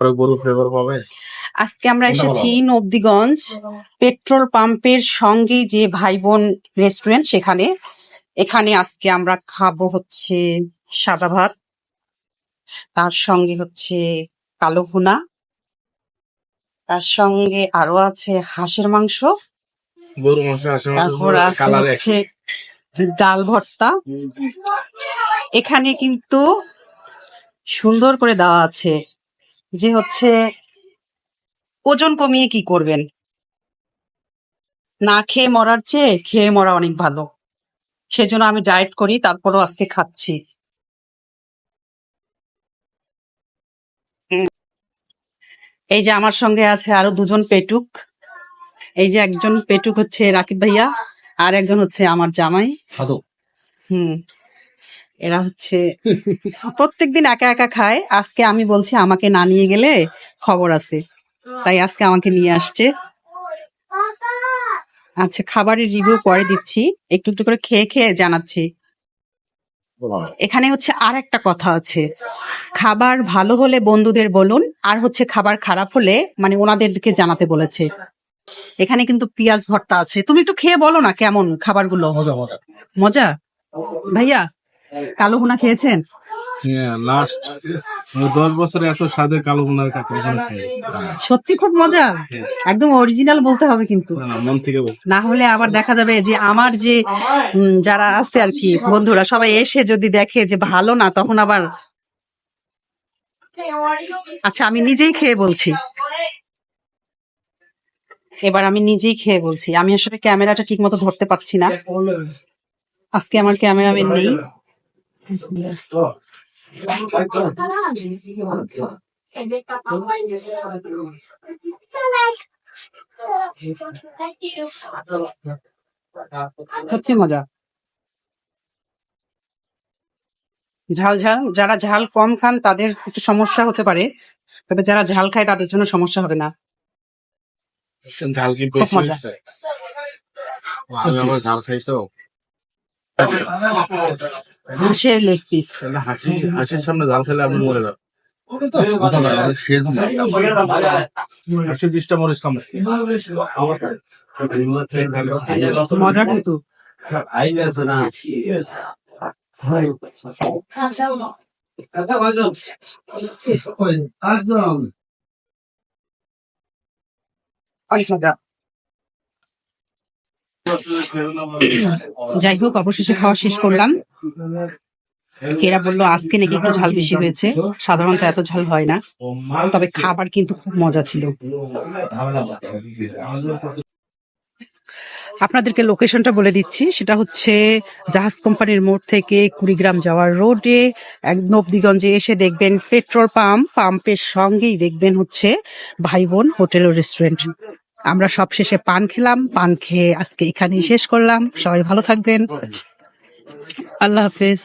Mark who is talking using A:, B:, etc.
A: তারপরে গরু ফ্লেভার পাবে?
B: আজকে আমরা এসেছি নবদিগঞ্জ পেট্রোল পাম্পের সঙ্গে যে ভাই বোন রেস্টুরেন্ট সেখানে। এখানে আজকে আমরা খাব হচ্ছে সাদা ভাত তার সঙ্গে হচ্ছে কালো ভুনা তার সঙ্গে আরও আছে হাঁসের মাংস
A: গরু মাংস
B: তারপর আছে হচ্ছে ডাল ভর্তা। এখানে কিন্তু সুন্দর করে দেওয়া আছে যে হচ্ছে ওজন কমিয়ে কি করবেন? না খেয়ে মরার চেয়ে খেয়ে মরা অনেক ভালো। সেজন্য আমি ডায়েট করি তারপরও আজকে খাচ্ছি। এই যে আমার সঙ্গে আছে আরও দুজন পেটুক। এই যে একজন পেটুক হচ্ছে রাকিব ভাইয়া আর একজন হচ্ছে আমার জামাই। হুম। এরা হচ্ছে প্রত্যেকদিন একা একা খায়। আজকে আমি বলছি আমাকে না নিয়ে গেলে খবর আছে। তাই আজকে আমাকে নিয়ে আসছে। আচ্ছা খাবারের রিভিউ পরে দিচ্ছি। একটু একটু করে খেয়ে খেয়ে জানাচ্ছি। এখানে হচ্ছে আর একটা কথা আছে। খাবার ভালো হলে বন্ধুদের বলুন আর হচ্ছে খাবার খারাপ হলে মানে ওনাদেরকে জানাতে বলেছে। এখানে কিন্তু পেঁয়াজ ভর্তা আছে। তুমি একটু খেয়ে বলো না কেমন খাবারগুলো।
A: মজা মজা।
B: মজা? ভাইয়া কালো ভুনা খেয়েছেন?
A: হ্যাঁ লাস্ট দশ বছরে এত স্বাদের কালো খাইনি।
B: সত্যি খুব মজা। একদম অরিজিনাল বলতে হবে কিন্তু।
A: মন থেকে
B: না হলে আবার দেখা যাবে যে আমার যে যারা আছে আর কি বন্ধুরা সবাই এসে যদি দেখে যে ভালো না তখন আবার আচ্ছা আমি নিজেই খেয়ে বলছি। এবার আমি নিজেই খেয়ে বলছি। আমি আসলে ক্যামেরাটা ঠিক মতো ধরতে পারছি না। আজকে আমার ক্যামেরাম্যান নেই। সত্যি মজা। ঝাল ঝাল যারা ঝাল কম খান তাদের একটু সমস্যা হতে পারে। তবে যারা ঝাল খায় তাদের জন্য সমস্যা হবে না।
A: ঝাল ঝাল খাই তো।
B: হাঁসের লেগ পিস
A: হাসির সামনে ঝাল খেলে আপনি মরে যাবেন।
B: মজা কিন্তু যাই হোক অবশেষে খাওয়া শেষ করলাম। এরা বলল, আজকে নাকি একটু ঝাল বেশি হয়েছে। সাধারণত এত ঝাল হয় না। তবে খাবার কিন্তু খুব মজা ছিল। আপনাদেরকে লোকেশনটা বলে দিচ্ছি। সেটা হচ্ছে জাহাজ কোম্পানির মোড় থেকে কুড়িগ্রাম যাওয়ার রোডে নবদিগঞ্জে এসে দেখবেন পেট্রোল পাম্প। পাম্পের সঙ্গেই দেখবেন হচ্ছে ভাই বোন হোটেল ও রেস্টুরেন্ট। আমরা সব শেষে পান খেলাম। পান খেয়ে আজকে এখানেই শেষ করলাম। সবাই ভালো থাকবেন। আল্লাহ হাফেজ